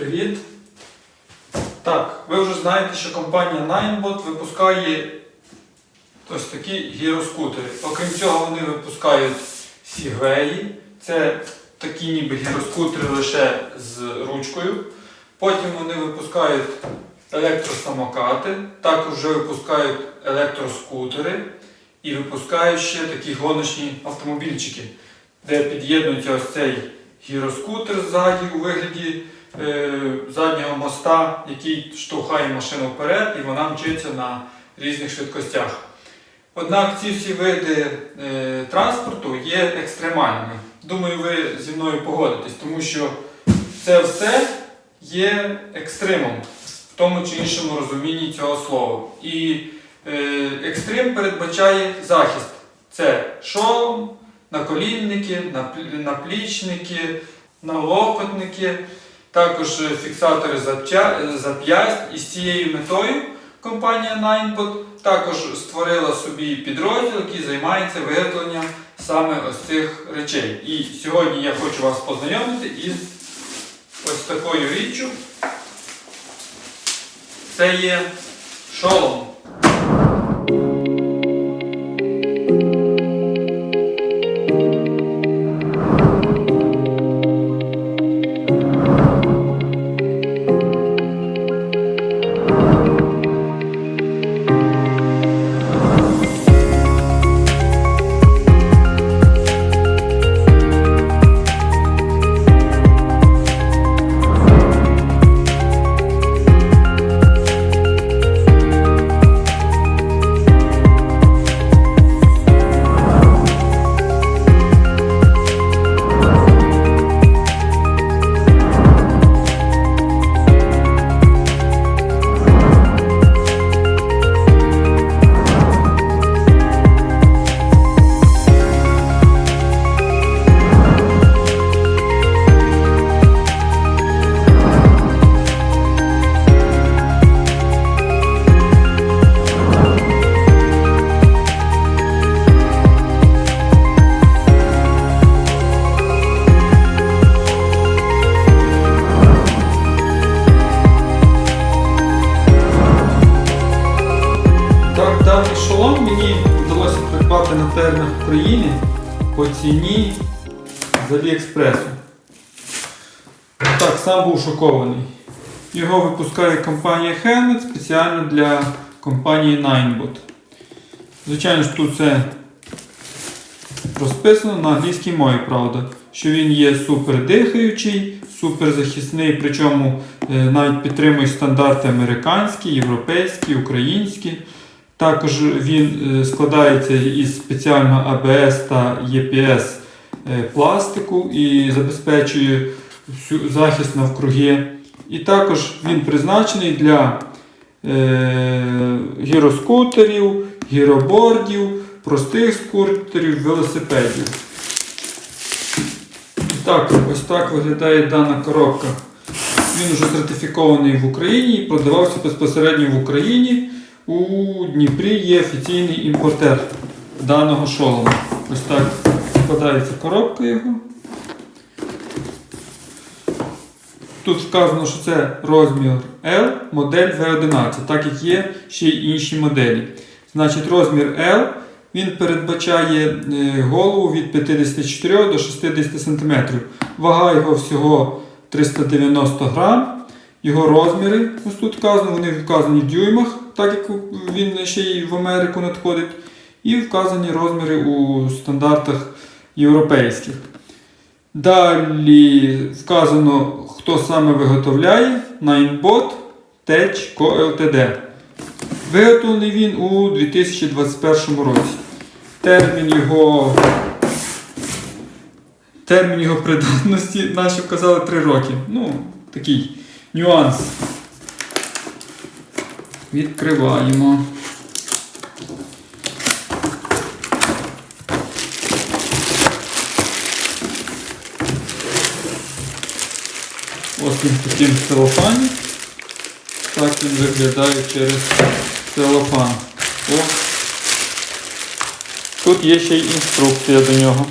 Привіт! Так, ви вже знаєте, що компанія Ninebot випускає ось такі гіроскутери. Окрім цього, вони випускають Segway. Це такі ніби гіроскутери лише з ручкою. Потім вони випускають електросамокати, також вже випускають електроскутери і випускають ще такі гоночні автомобільчики, де під'єднується ось цей гіроскутер ззаді у вигляді заднього моста, який штовхає машину вперед і вона мчиться на різних швидкостях. Однак ці всі види е, транспорту є екстремальними. Думаю, ви зі мною погодитесь, тому що це все є екстримом в тому чи іншому розумінні цього слова. І е, екстрим передбачає захист. Це шолом, наколінники, наплі- наплічники, налокотники, також е, фіксатори е, зап'ясть. І з цією метою компанія Ninebot також створила собі підрозділ, який займається виготовленням саме ось цих речей. І сьогодні я хочу вас познайомити із ось такою річчю. Це є шолом. На України по ціні з Аліекспресу. Так, сам був шокований. Його випускає компанія Helmet спеціально для компанії Ninebot. Звичайно ж, тут це розписано на англійській мові, правда, що він є супердихаючий, суперзахисний, причому е, навіть підтримує стандарти американські, європейські, українські. Також він е, складається із спеціального АБС та ЄПС е, пластику і забезпечує всю захист навкруги. І також він призначений для е, гіроскутерів, гіробордів, простих скутерів, велосипедів. Так, ось так виглядає дана коробка. Він вже сертифікований в Україні і продавався безпосередньо в Україні. У Дніпрі є офіційний імпортер даного шолому. Ось так складається коробка його. Тут вказано, що це розмір L, модель V11, так як є ще й інші моделі. Значить, розмір L він передбачає е, голову від 54 до 60 см. Вага його всього 390 грам. Його розміри, ось тут вказано, вони вказані в дюймах, так як він ще й в Америку надходить. І вказані розміри у стандартах європейських. Далі вказано, хто саме виготовляє Ninebot Tech Co Ltd. Виготовлений він у 2021 році. Термін його, термін його придатності, наші вказали 3 роки. Ну, такий нюанс. Відкриваємо. Ось він таким целофані. Так він виглядає через целофан. О. Тут є ще й інструкція до нього.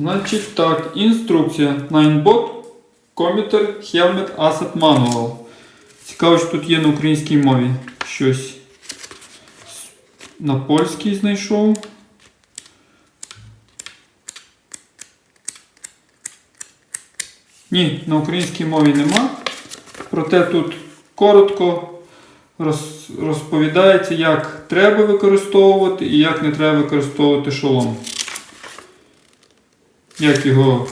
Значить так, інструкція. Ninebot Commuter Helmet Asset Manual. Цікаво, що тут є на українській мові щось. На польській знайшов. Ні, на українській мові нема. Проте тут коротко розповідається, як треба використовувати і як не треба використовувати шолом. Як його,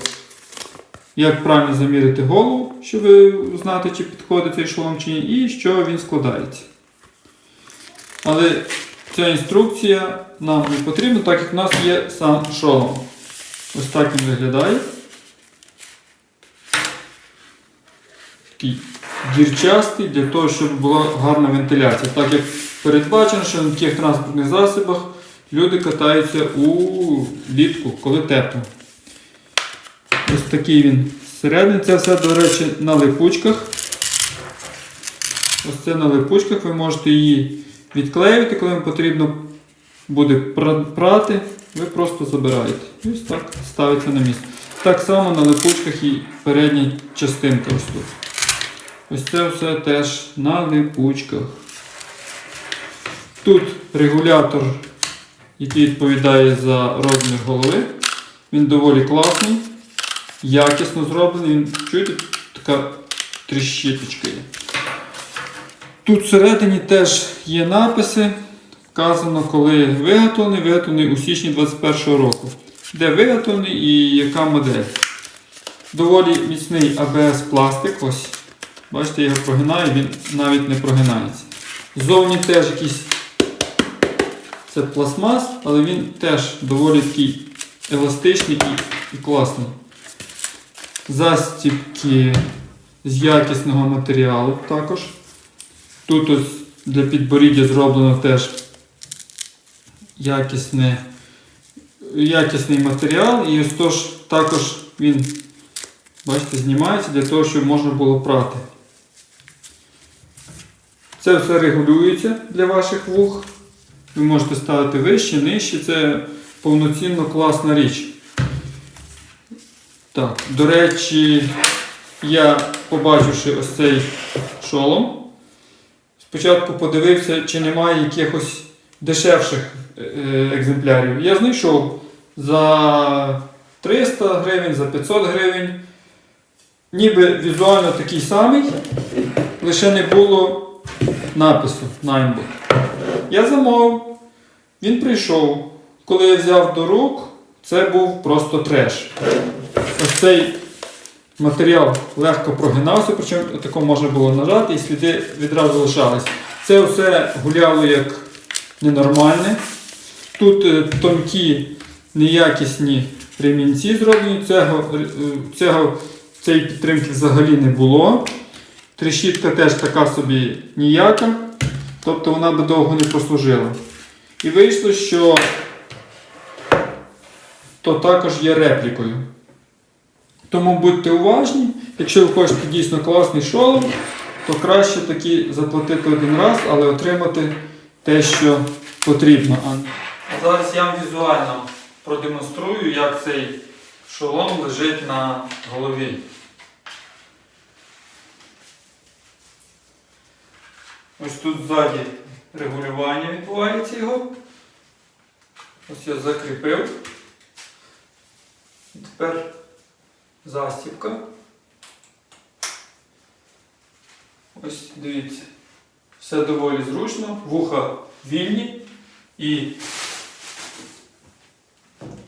як правильно заміряти голову, щоб знати, чи підходить цей шолом чи ні, і що він складається. Але ця інструкція нам не потрібна, так як в нас є сам шолом. Ось так він виглядає. Такий дірчастий для того, щоб була гарна вентиляція. Так як передбачено, що на таких транспортних засобах люди катаються у літку, коли тепло. Ось такий він всередині. Це все, до речі, на липучках. Ось це на липучках. Ви можете її відклеювати, коли вам потрібно буде прати. Ви просто забираєте. І Ось так ставиться на місце. Так само на липучках і передня частинка ось тут. Ось це все теж на липучках. Тут регулятор, який відповідає за розмір голови. Він доволі класний, якісно зроблений. Він, чуєте, така тріщиточка є. Тут всередині теж є написи. Вказано, коли виготовлений, виготовлений у січні 2021 року. Де виготовлений і яка модель. Доволі міцний ABS пластик. Ось. Бачите, я його прогинаю, він навіть не прогинається. Ззовні теж якийсь це пластмас, але він теж доволі такий еластичний і класний. Застібки з якісного матеріалу також. Тут ось для підборіддя зроблено теж якісне, якісний матеріал. І ось тож також він, бачите, знімається для того, щоб можна було прати. Це все регулюється для ваших вух. Ви можете ставити вище, нижче. Це повноцінно класна річ. Так, до речі, я побачивши ось цей шолом, спочатку подивився, чи немає якихось дешевших е, екземплярів. Я знайшов за 300 гривень, за 500 гривень. Ніби візуально такий самий, лише не було напису Ninebot. Я замовив, він прийшов. Коли я взяв до рук, це був просто треш. Цей матеріал легко прогинався, причому тако можна було нажати і сліди відразу лишались. Це все гуляло як ненормальне. Тут е, тонкі, неякісні ремінці зроблені, цього, е, цього, цієї підтримки взагалі не було. Трещітка теж така собі ніяка, тобто вона би довго не прослужила. І вийшло, що то також є реплікою. Тому будьте уважні, якщо ви хочете дійсно класний шолом, то краще таки заплатити один раз, але отримати те, що потрібно. А зараз я вам візуально продемонструю, як цей шолом лежить на голові. Ось тут ззаді регулювання відбувається його. Ось я закріпив. Тепер застібка. Ось дивіться. Все доволі зручно, вуха вільні і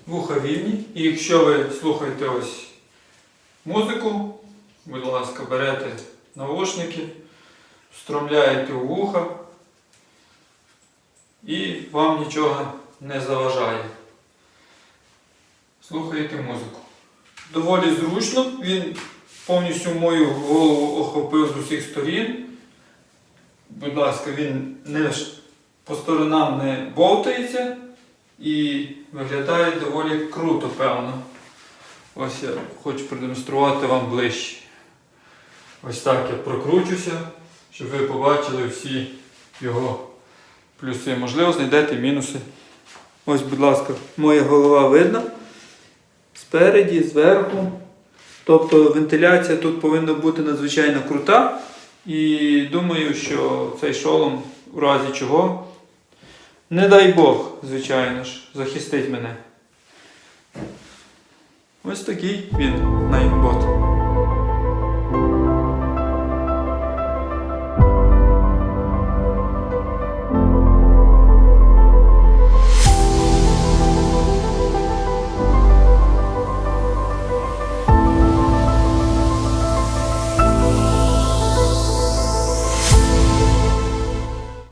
вуха вільні. І якщо ви слухаєте ось музику, будь ласка, берете навушники, встромляєте у вуха і вам нічого не заважає. Слухаєте музику. Доволі зручно, він повністю мою голову охопив з усіх сторін. Будь ласка, він не по сторонам не бовтається і виглядає доволі круто, певно. Ось я хочу продемонструвати вам ближче. Ось так я прокручуся, щоб ви побачили всі його плюси. Можливо, знайдете мінуси. Ось, будь ласка, моя голова видна. Спереді, зверху. Тобто вентиляція тут повинна бути надзвичайно крута. І думаю, що цей шолом, у разі чого, не дай Бог, звичайно ж, захистить мене. Ось такий він найбот.